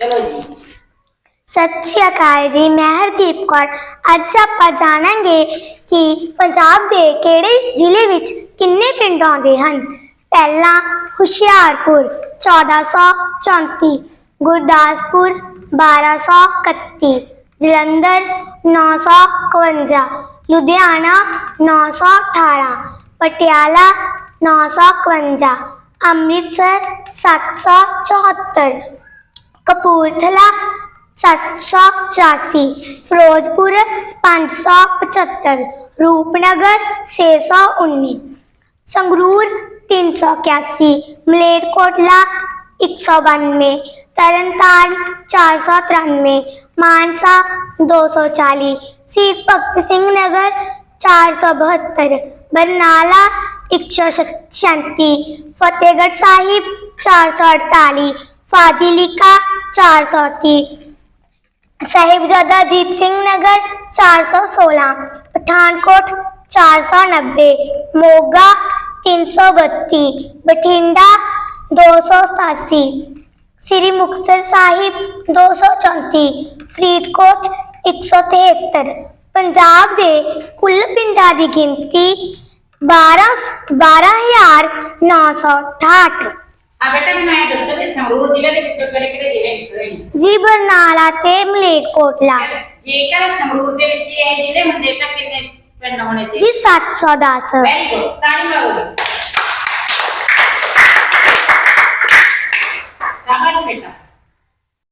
ਚਲੋ ਜੀ। ਸਤਿ ਸ਼੍ਰੀ ਅਕਾਲ ਜੀ, ਮੈਂ ਹਰਦੀਪ ਕੌਰ। ਅੱਜ ਆਪਾਂ ਜਾਣਾਂਗੇ ਕਿ ਪੰਜਾਬ ਦੇ ਕਿਹੜੇ ਜ਼ਿਲ੍ਹੇ ਵਿੱਚ ਕਿੰਨੇ ਪਿੰਡ ਆਉਂਦੇ ਹਨ? ਪਹਿਲਾ ਹੁਸ਼ਿਆਰਪੁਰ 1434 ਗੁਰਦਾਸਪੁਰ 1231 ਜਲੰਧਰ 951 ਲੁਧਿਆਣਾ 918 ਪਟਿਆਲਾ 951 ਅੰਮ੍ਰਿਤਸਰ 774 ਕਪੂਰਥਲਾ 784 ਫਿਰੋਜ਼ਪੁਰ 575 ਰੂਪਨਗਰ 619 ਸੰਗਰੂਰ 381 ਮਲੇਰਕੋਟਲਾ 192 ਤਰਨਤਾਰਨ 493 ਮਾਨਸਾ 240 ਸ਼ਹੀਦ ਭਗਤ ਸਿੰਘ ਨਗਰ 472 ਬਰਨਾਲਾ 136 ਫਤਿਹਗੜ੍ਹ ਸਾਹਿਬ 448 ਫਾਜ਼ਿਲਿਕਾ 430 ਸਾਹਿਬਜ਼ਾਦਾ ਅਜੀਤ ਸਿੰਘ ਨਗਰ 416 ਪਠਾਨਕੋਟ 490 ਮੋਗਾ 332 ਬਠਿੰਡਾ 287 ਸ੍ਰੀ ਮੁਕਤਸਰ ਸਾਹਿਬ 234 ਫਰੀਦਕੋਟ 173 ਪੰਜਾਬ ਦੇ ਕੁੱਲ ਪਿੰਡਾਂ ਦੀ ਗਿਣਤੀ 12 12968 ਆ ਬੇਟਾ ਮੈਨੂੰ ਇਹ ਦੱਸੋ ਕਿ ਸੰਗਰੂਰ ਜ਼ਿਲ੍ਹੇ ਦੇ ਵਿੱਚੋਂ ਕਿਹੜੇ ਕਿਹੜੇ ਜ਼ਿਲ੍ਹੇ ਨਿਕਲੇ ਨੇ ਜੀ ਬਰਨਾਲਾ ਤੇ ਮਲੇਰਕੋਟਲਾ ਜੇਕਰ ਸੰਗਰੂਰ ਦੇ ਵਿੱਚ ਇਹ ਜ਼ਿਲ੍ਹੇ ਹੁੰਦੇ ਤਾਂ ਕਿੰਨੇ ਪਿੰਡ ਹੋਣੇ ਸੀ ਜੀ 710 ਵੈਰੀ ਗੁੱਡ ਤਾੜੀ ਮਾਰੋ ਸ਼ਾਬਾਸ਼ ਬੇਟਾ